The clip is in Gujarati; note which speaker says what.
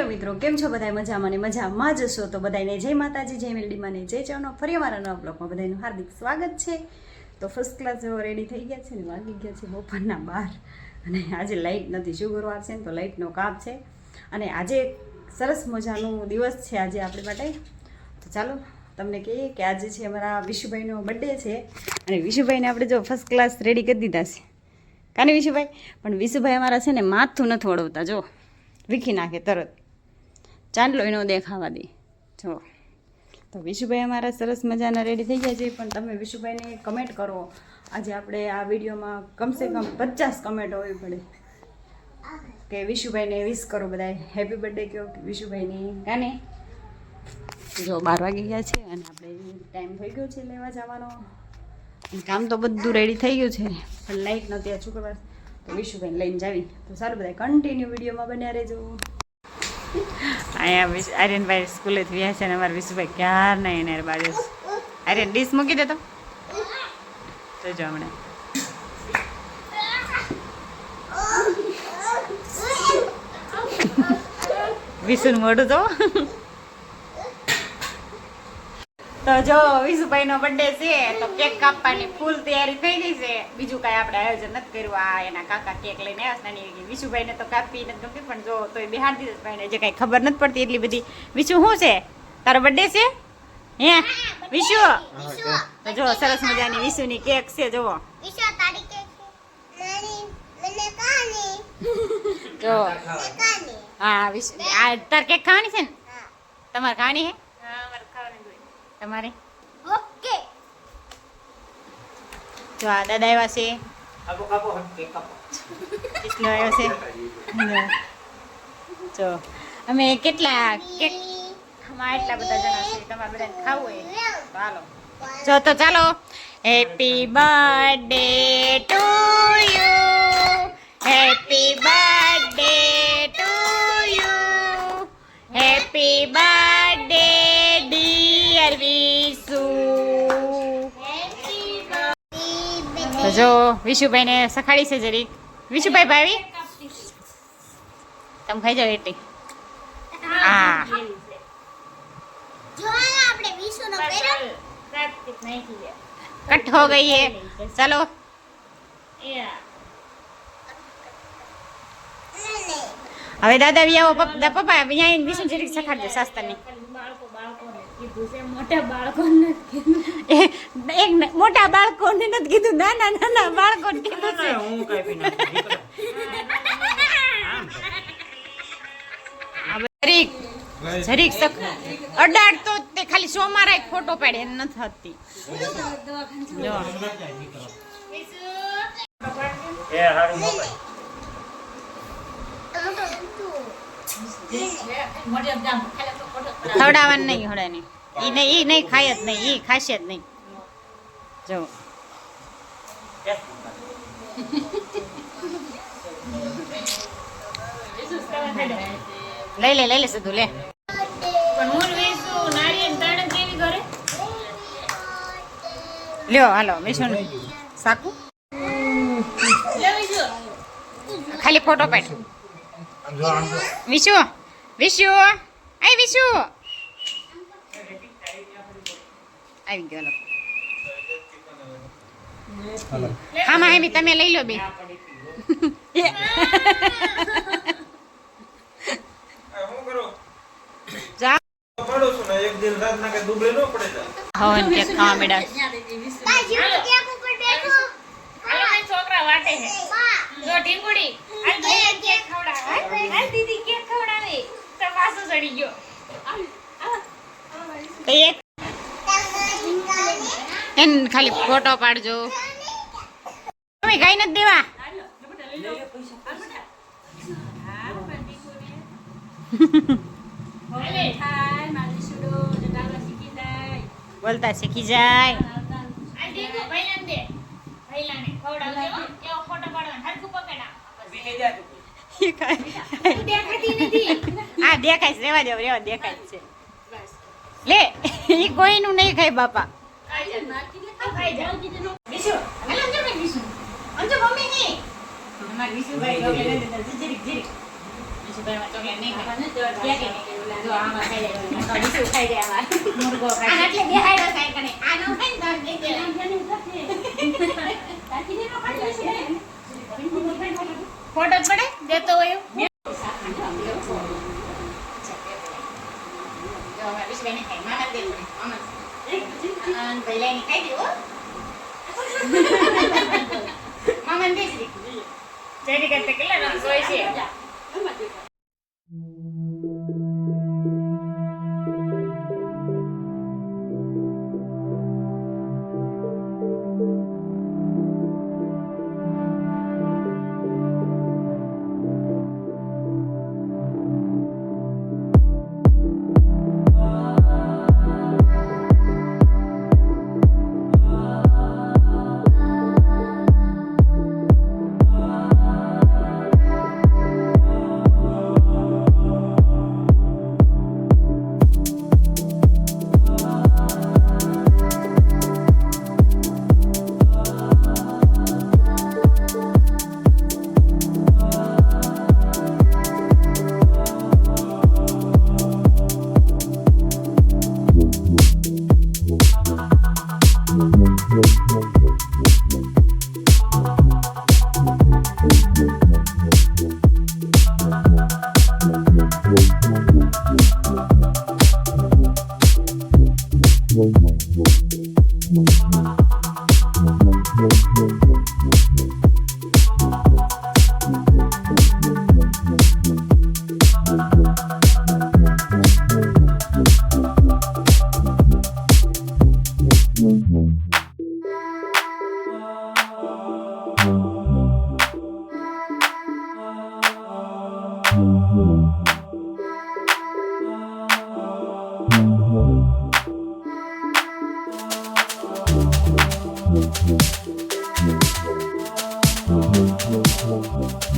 Speaker 1: હેલો મિત્રો, કેમ છો બધા મજામાં ને મજામાં જ છો તો બધાને જય માતાજી, જય મેલડીમાં ને જય ચવનો ફરી અમારા નવા બ્લોગમાં બધાનું હાર્દિક સ્વાગત છે. તો ફર્સ્ટ ક્લાસ જેવો રેડી થઈ ગયા છે ને, વાગી ગયા છે બપોરના બાર. અને આજે લાઇટ નથી શુગરવાર છે ને, તો લાઇટનો કાપ છે. અને આજે સરસ મજાનું દિવસ છે આજે આપણી માટે. તો ચાલો, તમને કહીએ કે આજે છે અમારા વિશુભાઈનો બર્થડે છે. અને વિશુભાઈને આપણે જો ફર્સ્ટ ક્લાસ રેડી કરી દીધા છે. કાને વિશુભાઈ? પણ વિશુભાઈ અમારા છે ને, માથું નથી વળવતા, જો. વીખી નાખે તરત. ચાંદલો એનો દેખાવા દે. જો. તો વિશુભાઈ અમારા સરસ મજાના રેડી થઈ ગયા છે. પણ તમે વિશુભાઈને કમેન્ટ કરો. આજે આપણે આ વિડીયોમાં કમસે કમ પચાસ કમેન્ટ હોવી પડે. કે વિશુભાઈને વિશ કરો બધાય હેપી બર્થડે કહો વિશુભાઈની. કાને જો બાર વાગી ગયા છે અને આપણે ટાઈમ થઈ ગયો છે લેવા જવાનો. કામ તો બધું રેડી થઈ ગયું છે. પણ લાઈટ નહોતી આ છોકરા તો વિશુભાઈ લઈને જાવી. તો સારું બધા કન્ટિન્યુ વિડીયોમાં બન્યા રહેજો. અહીંયા આર્યનભાઈ સ્કૂલે વ્યા છે ને અમારા વિશુભાઈ ક્યાર નહીં એને બાજુ આર્યન, ડીશ મૂકી દે તો. જોજો હમણાં. વિશુનું મોઢું તો તો જો વિશુભાઈનો બર્થડે છે તો કેક કાપવાની ફૂલ તૈયારી થઈ ગઈ છે. બીજું કાંઈ આપણે આયોજન નથી કર્યું. આ એના કાકા કેક લઈને આવ્યા છે નાની. વિશુભાઈને તો કાપી નથી ગમતી પણ જો તોય બિહાર દીધો ભાઈ ભાઈને જે કાંઈ ખબર નથી પડતી એટલી બધી. વિશુ શું છે? તારો બર્થડે છે? હે? વિશુ? તો જો સરસ મજાની વિશુની કેક છે જુઓ. જો. હા વિશુ આ તાર કેક ખાવાની છે ને? તમારે ખાવાની છે? તમારે?
Speaker 2: ઓકે.
Speaker 1: જો આ દાદા આવ્યા છે.
Speaker 3: કાપો કાપો હટકે કાપો
Speaker 1: કેટલો આવ્યો છે? જો અમે કેટલા કેક એટલા બધા જણા છે. તમારે બધાને ખાવું હોય. ચાલો. જો તો ચાલો. Happy birthday to you happy birthday જો જો વિશુભાઈને સખાડી છે જરીક. વિશુભાઈ ભાવી તમે ખાઈ જાવ એટલી. હા. કટ હો ગઈ હે. ચાલો. હવે દાદા બી આવો પપ્પા અહીંયા વિશુ જરીક સખાડજો સાસ્તરની. એક મોટા બાળકોને નથી કીધું નાના નાના બાળકોને કીધું છે.
Speaker 3: હું કાપી
Speaker 1: જરીક જરીક અડાડ તો તે ખાલી સો મારા એક ફોટો પાડે એમ નથી હતી જો.
Speaker 3: એ હારું મોબાઈલ.
Speaker 1: ખવડાવવાનું નહીં હળાને ઈ નહીં ઈ નહીં ખાય જ નહીં ઈ ખાશે જ નહીં. જો. લઈ લે લઈ લે સીધું લે. લ્યો હાલો વિષ્ણુ સાકુ ખાલી ફોટો પાડ. વિશુ વિશુ. આઈ વિશુ આવી ગયો લો આમાં એમી તમે લઈ લો બે
Speaker 3: હું કરું
Speaker 1: જા
Speaker 3: પડું છું ને એક દિન રાત ના કે દુબળે ન પડે તો
Speaker 1: હવન કે ખાવા મેડા
Speaker 2: તાજી કેક ઉપર બેઠો
Speaker 4: છોકરા વાટે જો ઢીંગુડી દીદી પાછો ચડી ગયો.
Speaker 1: તો એક એન ખાલી ફોટો પાડજો. તમે કઈ નથી દેવા? બોલતા શીખી જાય.
Speaker 4: આ ઢીંગુ ભાઈલાને દે ભાઈલાને ખવડાવજો હો. એવો ફોટો પાડવાનો હરખું પકડા તું દેખાતી નથી.
Speaker 1: હા દેખાય છે રેવા દેવ રેવા દેખાય છે. લે ઈ કોઈનું નહીં ખાય બાપા.
Speaker 4: ફોટો પડે? દેતો જા. વિશુ, હાલો સમજો ભાઈ વિશુ. સમજો મમ્મી ની.
Speaker 1: અમાર વિશુભાઈ લોકે લઈ લીધા છે, જીરીક જીરીક વિશુભાઈમાં ચોકલેટ નહીં ખાય. ક્યાં કે? જો આમાં ખાઈ જાય. તો વિશુ ખાઈ જાય આમાં. મુરગો ખાઈ
Speaker 2: આને
Speaker 1: જાય.
Speaker 2: એટલે બેહાડ્યો કાંઈ કણે. આ નો ખાય ને તો આને દઈ દેવાય.
Speaker 1: ફોટો જ પડે દેતો હોય એવું? જો અમારા વિશુભાઈને ખાય. મામાને દેવું નહીં. મામાને. અને ભાઈ લઈને ખાઈ દે, હો. મામાને દઈશ રી. કરતે કેટલા રસ હોય
Speaker 5: Thank you.